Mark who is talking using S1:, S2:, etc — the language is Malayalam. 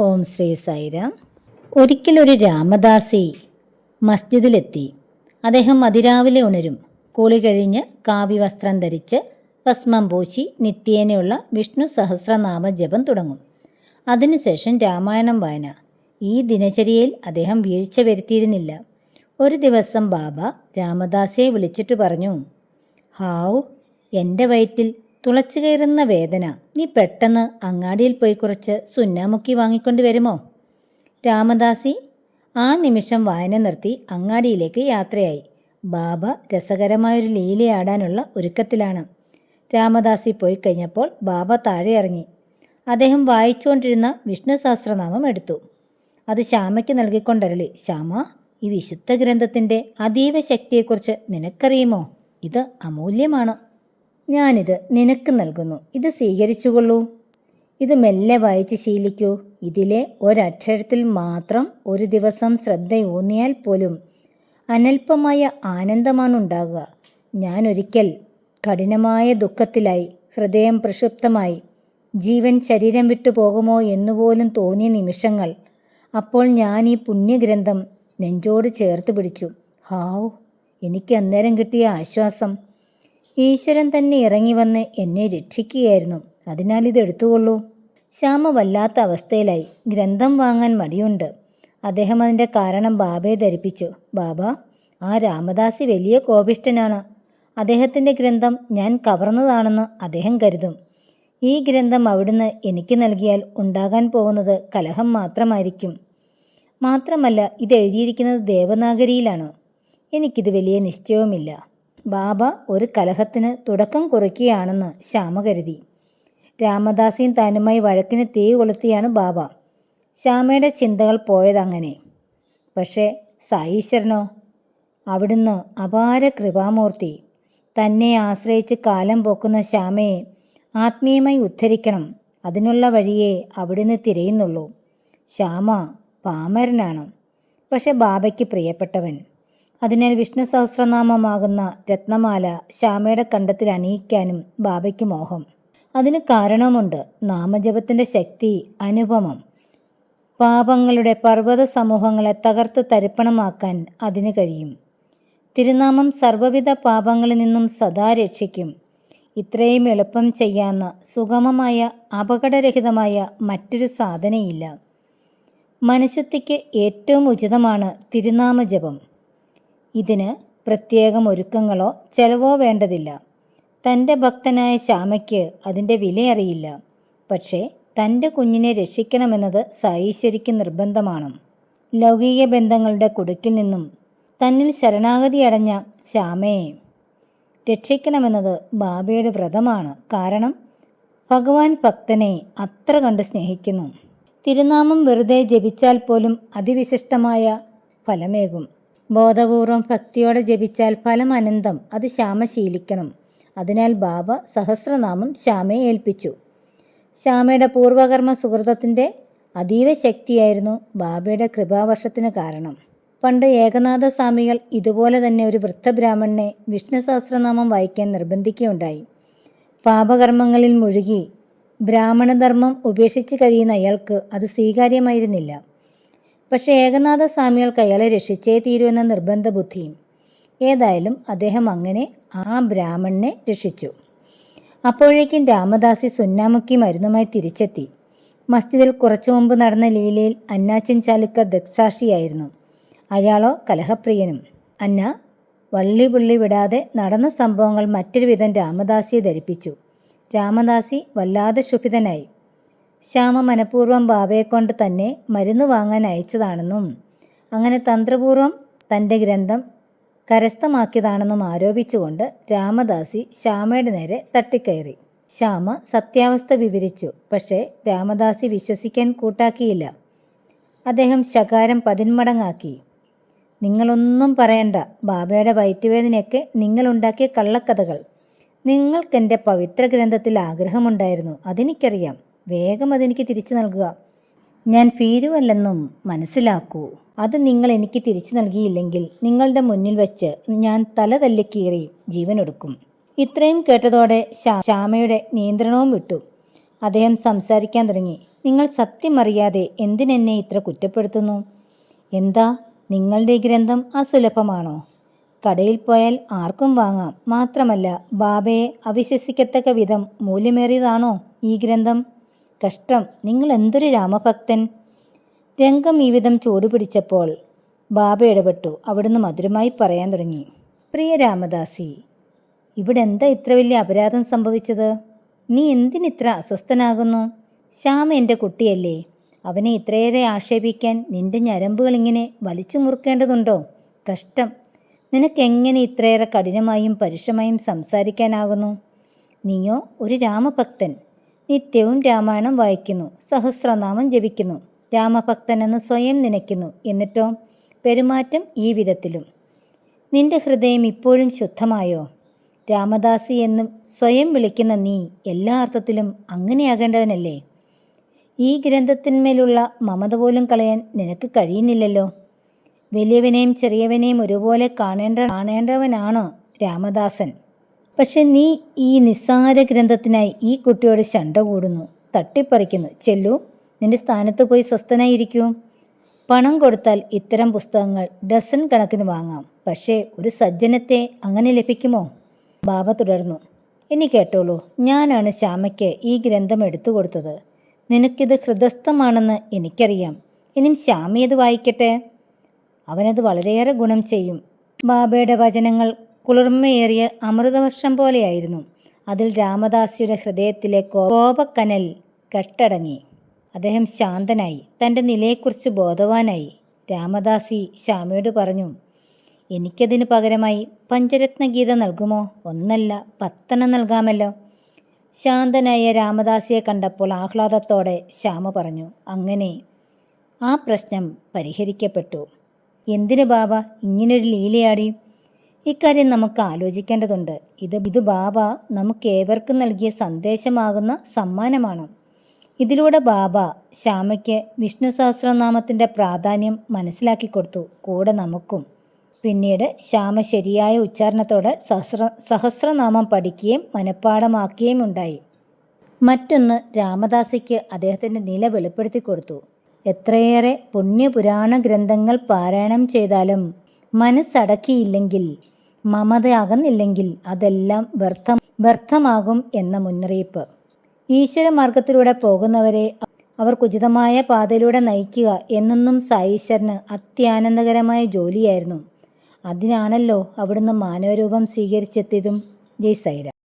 S1: ഓം ശ്രീ സൈറാം ഒരിക്കലൊരു രാമദാസി മസ്ജിദിലെത്തി. അദ്ദേഹം അതിരാവിലെ ഉണരും. കുളി കഴിഞ്ഞ് കാവ്യവസ്ത്രം ധരിച്ച് ഭസ്മം പൂശി നിത്യേനയുള്ള വിഷ്ണു സഹസ്രനാമ ജപം തുടങ്ങും. അതിനുശേഷം രാമായണം വായന. ഈ ദിനചര്യയിൽ അദ്ദേഹം വീഴ്ച വരുത്തിയിരുന്നില്ല. ഒരു ദിവസം ബാബ രാമദാസിയെ വിളിച്ചിട്ട് പറഞ്ഞു ഹാവ് എന്റെ വയറ്റിൽ തുളച്ചു കയറുന്ന വേദന നീ പെട്ടെന്ന് അങ്ങാടിയിൽ പോയി കുറച്ച് സുന്നാമുക്കി വാങ്ങിക്കൊണ്ട് വരുമോ? രാമദാസി ആ നിമിഷം വായന നിർത്തി അങ്ങാടിയിലേക്ക് യാത്രയായി. ബാബ രസകരമായൊരു ലീലയാടാനുള്ള ഒരുക്കത്തിലാണ്. രാമദാസി പോയി കഴിഞ്ഞപ്പോൾ ബാബ താഴെ ഇറങ്ങി. അദ്ദേഹം വായിച്ചുകൊണ്ടിരുന്ന വിഷ്ണു സഹസ്രനാമം എടുത്തു. അത് ശ്യാമയ്ക്ക് നൽകിക്കൊണ്ടരളി. ശ്യാമ ഈ വിശുദ്ധ ഗ്രന്ഥത്തിന്റെ അതീവ ശക്തിയെക്കുറിച്ച് നിനക്കറിയുമോ? ഇത് അമൂല്യമാണ്. ഞാനിത് നിനക്ക് നൽകുന്നു. ഇത് സ്വീകരിച്ചുകൊള്ളൂ. ഇത് മെല്ലെ വായിച്ച് ശീലിക്കൂ. ഇതിലെ ഒരക്ഷരത്തിൽ മാത്രം ഒരു ദിവസം ശ്രദ്ധയൂന്നിയാൽ പോലും അനൽപമായ ആനന്ദമാണ് ഉണ്ടാകുക ഞാൻ ഒരിക്കൽ കഠിനമായ ദുഃഖത്തിലായി ഹൃദയം പ്രക്ഷുബ്ധമായി ജീവൻ ശരീരം വിട്ടു പോകുമോ എന്നുപോലും തോന്നിയ നിമിഷങ്ങൾ അപ്പോൾ ഞാൻ ഈ പുണ്യഗ്രന്ഥം നെഞ്ചോട് ചേർത്ത് പിടിച്ചു. ഹാവ് എനിക്ക് അന്നേരം കിട്ടിയ ആശ്വാസം. ഈശ്വരൻ തന്നെ ഇറങ്ങി വന്ന് എന്നെ രക്ഷിക്കുകയായിരുന്നു. അതിനാൽ ഇത് എടുത്തുകൊള്ളൂ. ശ്യാമ വല്ലാത്ത അവസ്ഥയിലായി. ഗ്രന്ഥം വാങ്ങാൻ മടിയുണ്ട്. അദ്ദേഹം അതിന്റെ കാരണം ബാബയെ ധരിപ്പിച്ചു. ബാബ ആ രാമദാസി വലിയ കോപിഷ്ടനാണ് അദ്ദേഹത്തിന്റെ ഗ്രന്ഥം ഞാൻ കവർന്നതാണെന്ന് അദ്ദേഹം കരുതും. ഈ ഗ്രന്ഥം അവിടുന്ന് എനിക്ക് നൽകിയാൽ ഉണ്ടാകാൻ പോകുന്നത് കലഹം മാത്രമായിരിക്കും. മാത്രമല്ല ഇത് എഴുതിയിരിക്കുന്നത് ദേവനാഗരിയിലാണ്. എനിക്കിത് വലിയ നിശ്ചയവുമില്ല. ബാബ ഒരു കലഹത്തിന് തുടക്കം കുറിക്കുകയാണെന്ന് ശ്യാമ കരുതി. രാമദാസിയും താനുമായി വഴക്കിന് തീ കൊളുത്തിയാണ് ബാബ. ശ്യാമയുടെ ചിന്തകൾ പോയതങ്ങനെ. പക്ഷേ സായീശ്വരനോ? അവിടുന്ന് അപാര കൃപാമൂർത്തി. തന്നെ ആശ്രയിച്ച് കാലം പോക്കുന്ന ശ്യാമയെ ആത്മീയമായി ഉദ്ധരിക്കണം. അതിനുള്ള വഴിയെ അവിടുന്ന് തിരയുന്നുള്ളൂ. ശ്യാമ പാമരനാണ്. പക്ഷെ ബാബയ്ക്ക് പ്രിയപ്പെട്ടവൻ. അതിനാൽ വിഷ്ണു സഹസ്രനാമമാകുന്ന രത്നമാല ശ്യാമയുടെ കണ്ടത്തിൽ അണിയിക്കാനും ബാബയ്ക്ക് മോഹം. അതിന് കാരണവുമുണ്ട് നാമജപത്തിന്റെ ശക്തി അനുപമം. പാപങ്ങളുടെ പർവത സമൂഹങ്ങളെ തകർത്ത് തരിപ്പണമാക്കാൻ അതിന് കഴിയും. തിരുനാമം സർവവിധ പാപങ്ങളിൽ നിന്നും സദാ രക്ഷിക്കും. ഇത്രയും എളുപ്പം ചെയ്യാവുന്ന സുഗമമായ അപകടരഹിതമായ മറ്റൊരു സാധനയില്ല. മനഃശുദ്ധിക്ക് ഏറ്റവും ഉചിതമാണ് തിരുനാമജപം. ഇതിന് പ്രത്യേകം ഒരുക്കങ്ങളോ ചെലവോ വേണ്ടതില്ല. തന്റെ ഭക്തനായ ശ്യാമയ്ക്ക് അതിന്റെ വിലയറിയില്ല. പക്ഷേ തന്റെ കുഞ്ഞിനെ രക്ഷിക്കണമെന്നത് സായീശ്വരിക്ക് നിർബന്ധമാണ്. ലൗകിക ബന്ധങ്ങളുടെ കുടുക്കിൽ നിന്നും തന്നിൽ ശരണാഗതി അടഞ്ഞ ശ്യാമയെ രക്ഷിക്കണമെന്നത് ബാബയുടെ വ്രതമാണ്. കാരണം ഭഗവാൻ ഭക്തനെ അത്ര കണ്ട് സ്നേഹിക്കുന്നു. തിരുനാമം വെറുതെ ജപിച്ചാൽ പോലും അതിവിശിഷ്ടമായ ഫലമേകും. ബോധപൂർവം ഭക്തിയോടെ ജപിച്ചാൽ ഫലം അനന്തം. അത് ശ്യാമ ശീലിക്കണം. അതിനാൽ ബാബ സഹസ്രനാമം ശ്യാമയെ ഏൽപ്പിച്ചു. ശ്യാമയുടെ പൂർവകർമ്മ സുഹൃതത്തിന്റെ അതീവ ശക്തിയായിരുന്നു ബാബയുടെ കൃപാവർഷത്തിന് കാരണം. പണ്ട് ഏകനാഥ സ്വാമികൾ ഇതുപോലെ തന്നെ ഒരു വൃദ്ധബ്രാഹ്മണനെ വിഷ്ണു സഹസ്രനാമം വായിക്കാൻ നിർബന്ധിക്കുകയുണ്ടായി. പാപകർമ്മങ്ങളിൽ മുഴുകി ബ്രാഹ്മണധർമ്മം ഉപേക്ഷിച്ച് കഴിയുന്ന അയാൾക്ക് അത് സ്വീകാര്യമായിരുന്നില്ല. പക്ഷേ ഏകനാഥ സ്വാമികൾക്ക് അയാളെ രക്ഷിച്ചേ തീരുമെന്ന നിർബന്ധ ബുദ്ധിയും ഏതായാലും അദ്ദേഹം അങ്ങനെ ആ ബ്രാഹ്മണനെ രക്ഷിച്ചു. അപ്പോഴേക്കും രാമദാസി സുന്നാമുക്കി മരുന്നുമായി തിരിച്ചെത്തി. മസ്ജിദിൽ കുറച്ചു മുമ്പ് നടന്ന ലീലയിൽ അന്നാച്ചൻ ചാലുക്ക ദക്സാക്ഷിയായിരുന്നു അയാളോ കലഹപ്രിയനും. അന്ന വള്ളി പുള്ളി വിടാതെ നടന്ന സംഭവങ്ങൾ മറ്റൊരു വിധം രാമദാസിയെ ധരിപ്പിച്ചു. രാമദാസി വല്ലാതെ ശുഭിതനായി. ശ്യാമ മനഃപൂർവം ബാബയെക്കൊണ്ട് തന്നെ മരുന്ന് വാങ്ങാൻ അയച്ചതാണെന്നും അങ്ങനെ തന്ത്രപൂർവം തന്റെ ഗ്രന്ഥം കരസ്ഥമാക്കിയതാണെന്നും ആരോപിച്ചുകൊണ്ട് രാമദാസി ശ്യാമയുടെ നേരെ തട്ടിക്കയറി. ശ്യാമ സത്യാവസ്ഥ വിവരിച്ചു പക്ഷേ രാമദാസി വിശ്വസിക്കാൻ കൂട്ടാക്കിയില്ല. അദ്ദേഹം ശകാരം പതിന്മടങ്ങാക്കി. നിങ്ങളൊന്നും പറയണ്ട ബാബയുടെ വയറ്റുവേദനയൊക്കെ നിങ്ങളുണ്ടാക്കിയ കള്ളക്കഥകൾ. നിങ്ങൾക്കെന്റെ പവിത്ര ഗ്രന്ഥത്തിൽ ആഗ്രഹമുണ്ടായിരുന്നു അതെനിക്കറിയാം. വേഗം അതെനിക്ക് തിരിച്ചു നൽകുക. ഞാൻ ഭീരുവല്ലെന്നും മനസ്സിലാക്കൂ. അത് നിങ്ങൾ എനിക്ക് തിരിച്ചു നൽകിയില്ലെങ്കിൽ നിങ്ങളുടെ മുന്നിൽ വെച്ച് ഞാൻ തല തല്ലിക്കീറി ജീവനൊടുക്കും. ഇത്രയും കേട്ടതോടെ ശ്യാമയുടെ നിയന്ത്രണവും വിട്ടു. അദ്ദേഹം സംസാരിക്കാൻ തുടങ്ങി. നിങ്ങൾ സത്യമറിയാതെ എന്തിനെന്നെ ഇത്ര കുറ്റപ്പെടുത്തുന്നു? എന്താ നിങ്ങളുടെ ഗ്രന്ഥം അസുലഭമാണോ? കടയിൽ പോയാൽ ആർക്കും വാങ്ങാം. മാത്രമല്ല ബാബയെ അവിശ്വസിക്കത്തക്ക വിധം മൂല്യമേറിയതാണോ ഈ ഗ്രന്ഥം? കഷ്ടം. നിങ്ങൾ എന്തൊരു രാമഭക്തൻ? രംഗം ഈ വിധം ചൂടുപിടിച്ചപ്പോൾ ബാബ ഇടപെട്ടു. അവിടുന്ന് മധുരമായി പറയാൻ തുടങ്ങി. പ്രിയ രാമദാസി ഇവിടെ എന്താ ഇത്ര വലിയ അപരാധം സംഭവിച്ചത്? നീ എന്തിനിത്ര അസ്വസ്ഥനാകുന്നു? ശ്യാമ എന്റെ കുട്ടിയല്ലേ. അവനെ ഇത്രയേറെ ആക്ഷേപിക്കാൻ നിന്റെ ഞരമ്പുകൾ ഇങ്ങനെ വലിച്ചു മുറുക്കേണ്ടതുണ്ടോ? കഷ്ടം. നിനക്കെങ്ങനെ ഇത്രയേറെ കഠിനമായും പരുഷമായും സംസാരിക്കാനാകുന്നു? നീയോ ഒരു രാമഭക്തൻ. നിത്യവും രാമായണം വായിക്കുന്നു സഹസ്രനാമം ജപിക്കുന്നു രാമഭക്തനെന്ന് സ്വയം നനയ്ക്കുന്നു. എന്നിട്ടോ? പെരുമാറ്റം ഈ വിധത്തിലും. നിന്റെ ഹൃദയം ഇപ്പോഴും ശുദ്ധമായോ? രാമദാസി എന്ന് സ്വയം വിളിക്കുന്ന നീ എല്ലാ അർത്ഥത്തിലും അങ്ങനെയാകേണ്ടവനല്ലേ ഈ ഗ്രന്ഥത്തിന്മേലുള്ള മമത പോലും കളയാൻ നിനക്ക് കഴിയുന്നില്ലല്ലോ? വലിയവനെയും ചെറിയവനെയും ഒരുപോലെ കാണേണ്ട കാണേണ്ടവനാണ് രാമദാസൻ. പക്ഷെ നീ ഈ നിസ്സാര ഗ്രന്ഥത്തിനായി ഈ കുട്ടിയോട് ശണ്ട കൂടുന്നു തട്ടിപ്പറിക്കുന്നു. ചെല്ലു നിന്റെ സ്ഥാനത്ത് പോയി സ്വസ്ഥനായിരിക്കും. പണം കൊടുത്താൽ ഇത്തരം പുസ്തകങ്ങൾ ഡസൻ കണക്കിന് വാങ്ങാം. പക്ഷേ ഒരു സജ്ജനത്തെ അങ്ങനെ ലഭിക്കുമോ? ബാബ തുടർന്നു. ഇനി കേട്ടോളൂ ഞാനാണ് ശ്യാമയ്ക്ക് ഈ ഗ്രന്ഥം എടുത്തു കൊടുത്തത്. നിനക്കിത് ഹൃദസ്ഥമാണെന്ന് എനിക്കറിയാം. ഇനിയും ശ്യാമയത് വായിക്കട്ടെ? അവനത് വളരെയേറെ ഗുണം ചെയ്യും. ബാബയുടെ വചനങ്ങൾ കുളിർമയേറിയ അമൃതവർഷം പോലെയായിരുന്നു. അതിൽ രാമദാസിയുടെ ഹൃദയത്തിലെ കോപക്കനൽ കെട്ടടങ്ങി. അദ്ദേഹം ശാന്തനായി തന്റെ നിലയെക്കുറിച്ച് ബോധവാനായി. രാമദാസി ശ്യാമയോട് പറഞ്ഞു എനിക്കതിനു പകരമായി പഞ്ചരത്ന ഗീത നൽകുമോ? ഒന്നല്ല പത്തെണ്ണം നൽകാമല്ലോ. ശാന്തനായ രാമദാസിയെ കണ്ടപ്പോൾ ആഹ്ലാദത്തോടെ ശ്യാമ പറഞ്ഞു അങ്ങനെ ആ പ്രശ്നം പരിഹരിക്കപ്പെട്ടു. എന്തിനു ബാബ ഇങ്ങനൊരു ലീലയാടി? ഇക്കാര്യം നമുക്ക് ആലോചിക്കേണ്ടതുണ്ട്. ഇത് ഇത് ബാബ നമുക്ക് ഏവർക്കും നൽകിയ സന്ദേശമാകുന്ന സമ്മാനമാണ്. ഇതിലൂടെ ബാബ ശ്യാമയ്ക്ക് വിഷ്ണു സഹസ്രനാമത്തിന്റെ പ്രാധാന്യം മനസ്സിലാക്കി കൊടുത്തു. കൂടെ നമുക്കും. പിന്നീട് ശ്യാമ ശരിയായ ഉച്ചാരണത്തോടെ സഹസ്ര സഹസ്രനാമം പഠിക്കുകയും മനഃപ്പാടമാക്കുകയും ഉണ്ടായി. മറ്റൊന്ന് രാമദാസിക്ക് അദ്ദേഹത്തിന്റെ നില വെളിപ്പെടുത്തി കൊടുത്തു. എത്രയേറെ പുണ്യപുരാണ ഗ്രന്ഥങ്ങൾ പാരായണം ചെയ്താലും മനസ്സടക്കിയില്ലെങ്കിൽ മമതയാകുന്നില്ലെങ്കിൽ അതെല്ലാം വ്യർത്ഥം വ്യർത്ഥമാകും എന്ന മുന്നറിയിപ്പ്. ഈശ്വരമാർഗത്തിലൂടെ പോകുന്നവരെ അവർക്കുചിതമായ പാതയിലൂടെ നയിക്കുക എന്നൊന്നും സായീശ്വരന് അത്യാനന്ദകരമായ ജോലിയായിരുന്നു. അതിനാണല്ലോ അവിടുന്ന് മാനവരൂപം സ്വീകരിച്ചെത്തിയതും ജയ് സൈര